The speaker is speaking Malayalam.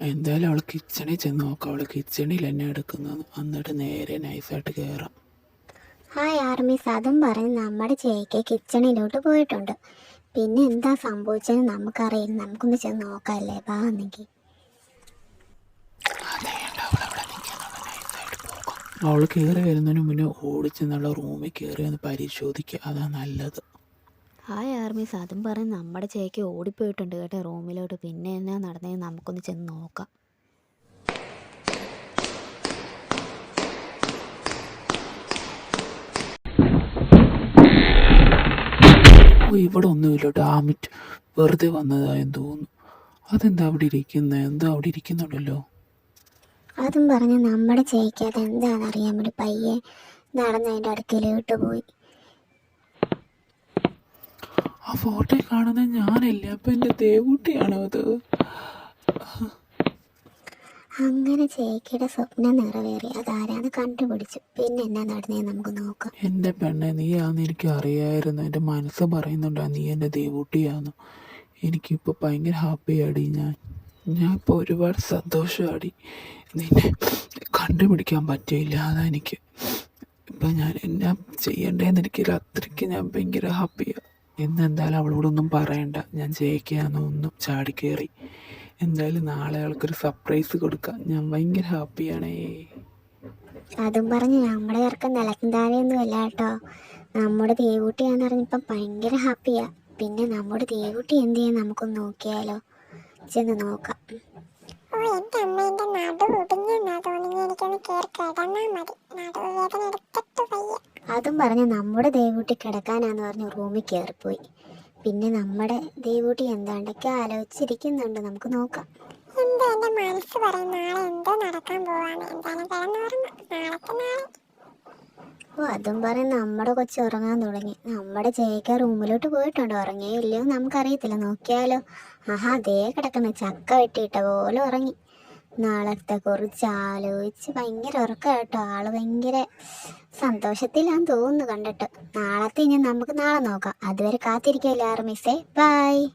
എന്തായാലും അവൾ കിച്ചണിൽ ചെന്ന് നോക്കാം. അവൾ കിച്ചണിൽ എന്നെ എടുക്കുന്നത്. എന്നിട്ട് നേരെ നൈസായിട്ട് കയറാം ഹായ് ആർമിസ്. അതും പറഞ്ഞ് നമ്മുടെ ചേക്ക് കിച്ചണിലോട്ട് പോയിട്ടുണ്ട്. പിന്നെ എന്താ സംഭവിച്ചതെന്ന് നമുക്കറിയില്ല. നമുക്കൊന്ന് ചെന്ന് നോക്കാല്ലേ? വാ എന്നെങ്കിൽ അവൾ കയറി വരുന്നതിന് മുന്നേ ഓടിച്ചെന്നുള്ള റൂമിൽ കയറി ഒന്ന് പരിശോധിക്കുക അതാ നല്ലത്. ഹായ് ആർമി അതും പറഞ്ഞ് നമ്മുടെ ചേക്ക് ഓടിപ്പോയിട്ടുണ്ട് കേട്ടോ റൂമിലോട്ട്. പിന്നെ എന്നാ നടന്നതെന്ന് നമുക്കൊന്ന് ചെന്ന് നോക്കാം. ഇവിടെ ഒന്നുമില്ല ഡാമിറ്റ് വെറുതെ വന്നതായെന്ന് തോന്നുന്നു. അതെന്താ അവിടെ ഇരിക്കുന്നത് എന്താ അവിടെ ഇരിക്കുന്നുണ്ടല്ലോ? അതും പറഞ്ഞ് നമ്മുടെ ചേക്ക് അത് എന്താണെന്ന് അറിയാൻ വേണ്ടി പയ്യെ നടന്നതിന്റെ അടുക്കലോട്ട് പോയി. ഫോട്ടോ കാണുന്നത് ഞാനല്ലേ? അപ്പം എന്റെ ദേവൂട്ടിയാണോ അത് അങ്ങനെ ചേക്കിയുടെ സ്വപ്നം നിറവേറി. അതാരാന്ന് കണ്ടുപിടിച്ചു. പിന്നെ എന്നാ നടന്നേ നമുക്ക് നോക്കാം. എന്റെ പെണ്ണെ നീ ആന്ന് എനിക്ക് അറിയായിരുന്നു. എന്റെ മനസ്സ് പറയുന്നുണ്ടാ നീ എന്റെ ദേവൂട്ടിയാന്ന്. എനിക്കിപ്പോൾ ഭയങ്കര ഹാപ്പിയാടി ഞാൻ. ഞാൻ ഇപ്പോൾ ഒരുപാട് സന്തോഷമാടി നിന്നെ കണ്ടുപിടിക്കാൻ പറ്റിയില്ല അതാ എനിക്ക്. ഇപ്പം ഞാൻ എന്നാ ചെയ്യണ്ടേന്ന് എനിക്ക് അത്രയ്ക്ക് ഞാൻ ഭയങ്കര ഹാപ്പിയാണ് എന്നെന്തായാലും അവളോടൊന്നും പറയണ്ട. ഞാൻ ജയിക്കാന്നൊന്നും ചാടിക്കേറി എന്തായാലും നാളെ അവൾക്കൊരു സർപ്രൈസ് കൊടുക്കാം. ഞാൻ ഭയങ്കര ഹാപ്പിയാണേ അതും പറഞ്ഞ് നമ്മുടെ ചെറുക്കൻ നിലക്കും താഴെയൊന്നും അല്ല കേട്ടോ. നമ്മുടെ ദേവൂട്ടിയാന്ന് പറഞ്ഞപ്പം ഭയങ്കര ഹാപ്പിയാ പിന്നെ നമ്മുടെ ദേവൂട്ടി എന്ത് ചെയ്യാൻ നമുക്കൊന്ന് നോക്കിയാലോ? ചെന്ന് നോക്കാം. ഓ എന്റെ അമ്മേന്റെ നടു ഒടിഞ്ഞെന്നാ തോന്നുന്നു. എനിക്കൊന്ന് കയറി കിടന്നാൽ മതി. നടുവേദന വയ്യ അതും പറഞ്ഞ് നമ്മുടെ ദേവൂട്ടി കിടക്കാനാന്ന് പറഞ്ഞ് റൂമിൽ കയറിപ്പോയി. പിന്നെ നമ്മുടെ ദേവൂട്ടി എന്താണ്ടൊക്കെ ആലോചിച്ചിരിക്കുന്നുണ്ട്. നമുക്ക് നോക്കാം. എന്താ എന്റെ മനസ്സ് പറയും? നാളെ എന്തോ നടക്കാൻ പോവാണ് എന്തായാലും കിടന്നുറങ്ങാം. നാളത്തെ നാളെ. ഓ അതും പറഞ്ഞ് നമ്മുടെ കൊച്ചു ഉറങ്ങാൻ തുടങ്ങി. നമ്മുടെ ചേക്ക റൂമിലോട്ട് പോയിട്ടുണ്ടോ. ഉറങ്ങിയോ ഇല്ലയോ നമുക്കറിയത്തില്ല. നോക്കിയാലോ. ആഹാ ദേ കിടക്കുന്ന. ചക്ക വെട്ടിയിട്ട പോലെ ഉറങ്ങി. നാളത്തെ കുറിച്ച് ആലോചിച്ച് ഭയങ്കര ഉറക്കം കേട്ടോ. ആൾ ഭയങ്കര സന്തോഷത്തിലാന്ന് തോന്നുന്നു കണ്ടിട്ട്. നാളത്തെ ഇനി നമുക്ക് നാളെ നോക്കാം. അതുവരെ കാത്തിരിക്കല്ലേ ആറ് മിസ്സേ ബൈ.